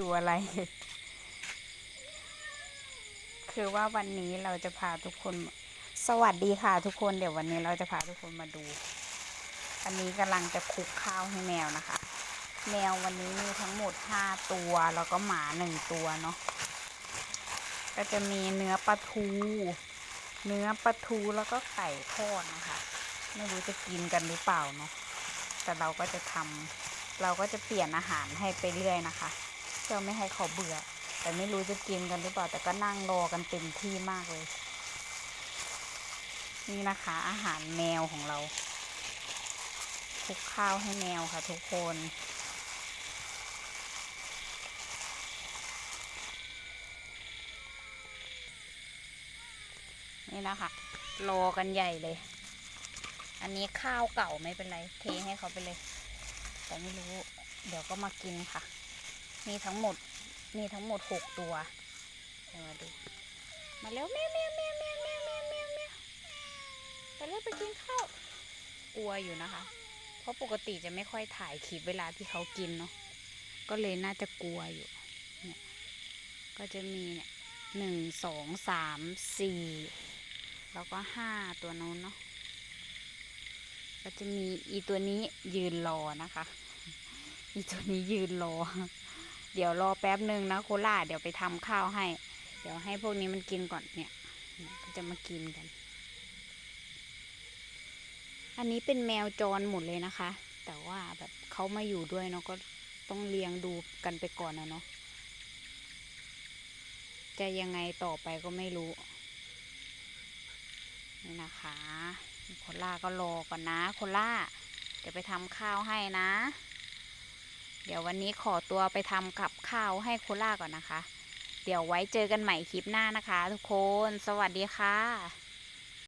ดูอะไร คือว่าวันนี้เราจะพาทุกคน สวัสดีค่ะทุกคน เดี๋ยววันนี้เราจะพาทุกคนมาดู อันนี้กำลังจะคลุกข้าวให้แมวนะคะ แมววันนี้มีทั้งหมดห้าตัว แล้วก็หมาหนึ่งตัวเนาะ ก็จะมีเนื้อปลาทู เนื้อปลาทูแล้วก็ไก่ทอดนะคะ ไม่รู้จะกินกันหรือเปล่าเนาะ แต่เราก็จะทำเราก็จะเปลี่ยนอาหารให้ไปเรื่อยนะคะ พื่อไม่ให้เขาเบื่อ แต่ไม่รู้จะกินกันหรือเปล่า แต่ก็นั่งรอกันเต็มที่มากเลย นี่นะคะ อาหารแมวของเราคลุกข้าวให้แมวค่ะ ทุกคนนี่นะคะรอกันใหญ่เลย อันนี้ข้าวเก่าไม่เป็นไร เทให้เขาไปเลย แต่ไม่รู้ เดี๋ยวก็มากินค่ะ มีทั้งหมด มีทั้งหมดหกตัวเดี๋ยวมาดู มาแล้วแมวแมวแมวแมวแมวแมวแมวแมวไปเร็วไปกินข้าว กลัวอยู่นะคะ เพราะปกติจะไม่ค่อยถ่ายคลิปเวลาที่เขากินเนาะ ก็เลยน่าจะกลัวอยู่ เนี่ย ก็จะมีเนี่ยหนึ่งสองสามสี่แล้วก็ห้าตัวนู้นเนาะก็จะมีอีตัวนี้ยืนรอนะคะ อีตัวนี้ยืนรอ เดี๋ยวรอแป๊บหนึ่งนะโคล่าเดี๋ยวไปทำข้าวให้ เดี๋ยวให้พวกนี้มันกินก่อนเนี่ยเนี่ยก็จะมากินกัน อันนี้เป็นแมวจรหมดเลยนะคะ แต่ว่าแบบเขามาอยู่ด้วยเนาะก็ต้องเลี้ยงดูกันไปก่อนนะเนาะจะยังไงต่อไปก็ไม่รู้ นี่นะคะโคล่าก็รอก่อนนะโคล่าเดี๋ยวไปทำข้าวให้นะ เดี๋ยววันนี้ขอตัวไปทำกับข้าวให้โคล่าก่อนนะคะ เดี๋ยวไว้เจอกันใหม่คลิปหน้านะคะ ทุกคน สวัสดีค่ะ